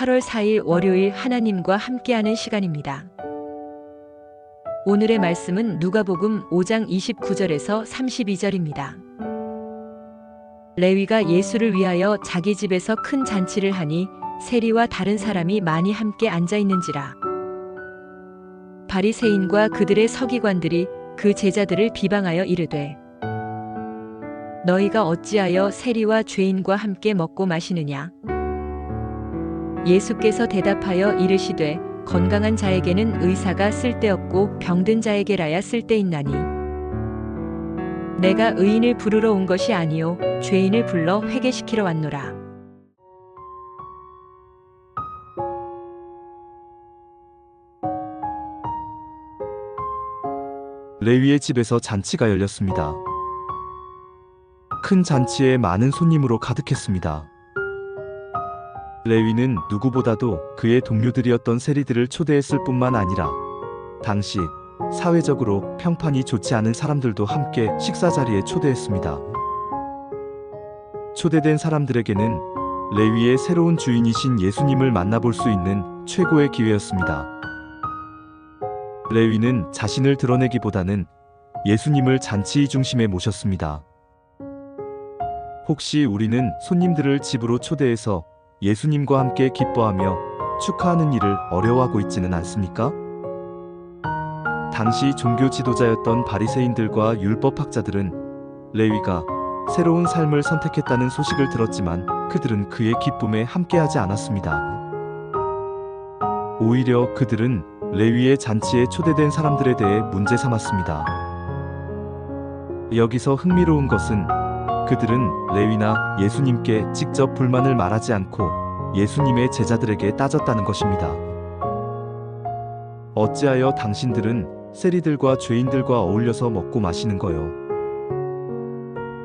8월 4일 월요일 하나님과 함께하는 시간입니다. 오늘의 말씀은 누가복음 5장 29절에서 32절입니다. 레위가 예수를 위하여 자기 집에서 큰 잔치를 하니 세리와 다른 사람이 많이 함께 앉아 있는지라. 바리새인과 그들의 서기관들이 그 제자들을 비방하여 이르되 너희가 어찌하여 세리와 죄인과 함께 먹고 마시느냐 예수께서 대답하여 이르시되 건강한 자에게는 의사가 쓸데없고 병든 자에게라야 쓸데있나니 내가 의인을 부르러 온 것이 아니요 죄인을 불러 회개시키러 왔노라 레위의 집에서 잔치가 열렸습니다. 큰 잔치에 많은 손님으로 가득했습니다. 레위는 누구보다도 그의 동료들이었던 세리들을 초대했을 뿐만 아니라 당시 사회적으로 평판이 좋지 않은 사람들도 함께 식사 자리에 초대했습니다. 초대된 사람들에게는 레위의 새로운 주인이신 예수님을 만나볼 수 있는 최고의 기회였습니다. 레위는 자신을 드러내기보다는 예수님을 잔치 중심에 모셨습니다. 혹시 우리는 손님들을 집으로 초대해서 예수님과 함께 기뻐하며 축하하는 일을 어려워하고 있지는 않습니까? 당시 종교 지도자였던 바리새인들과 율법학자들은 레위가 새로운 삶을 선택했다는 소식을 들었지만 그들은 그의 기쁨에 함께하지 않았습니다. 오히려 그들은 레위의 잔치에 초대된 사람들에 대해 문제 삼았습니다. 여기서 흥미로운 것은 그들은 레위나 예수님께 직접 불만을 말하지 않고 예수님의 제자들에게 따졌다는 것입니다. 어찌하여 당신들은 세리들과 죄인들과 어울려서 먹고 마시는 거요?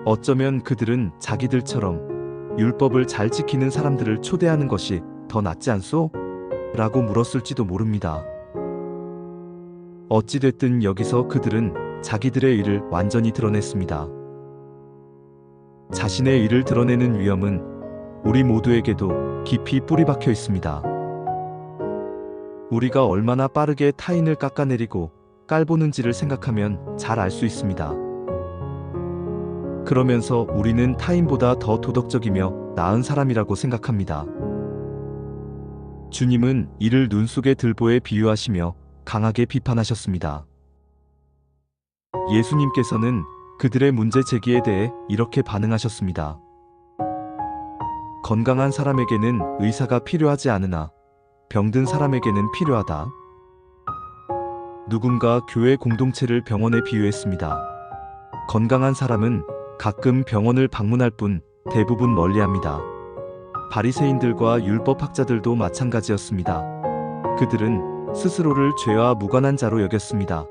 어쩌면 그들은 자기들처럼 율법을 잘 지키는 사람들을 초대하는 것이 더 낫지 않소? 라고 물었을지도 모릅니다. 어찌됐든 여기서 그들은 자기들의 일을 완전히 드러냈습니다. 자신의 일을 드러내는 위험은 우리 모두에게도 깊이 뿌리 박혀 있습니다. 우리가 얼마나 빠르게 타인을 깎아내리고 깔보는지를 생각하면 잘 알 수 있습니다. 그러면서 우리는 타인보다 더 도덕적이며 나은 사람이라고 생각합니다. 주님은 이를 눈 속에 들보에 비유하시며 강하게 비판하셨습니다. 예수님께서는 그들의 문제 제기에 대해 이렇게 반응하셨습니다. 건강한 사람에게는 의사가 필요하지 않으나 병든 사람에게는 필요하다. 누군가 교회 공동체를 병원에 비유했습니다. 건강한 사람은 가끔 병원을 방문할 뿐 대부분 멀리합니다. 바리새인들과 율법학자들도 마찬가지였습니다. 그들은 스스로를 죄와 무관한 자로 여겼습니다.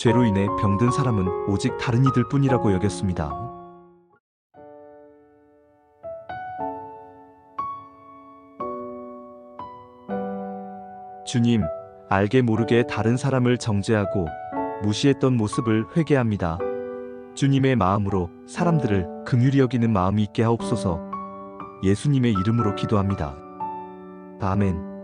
죄로 인해 병든 사람은 오직 다른 이들 뿐이라고 여겼습니다. 주님, 알게 모르게 다른 사람을 정죄하고 무시했던 모습을 회개합니다. 주님의 마음으로 사람들을 긍휼히 여기는 마음이 있게 하옵소서. 예수님의 이름으로 기도합니다. 아멘.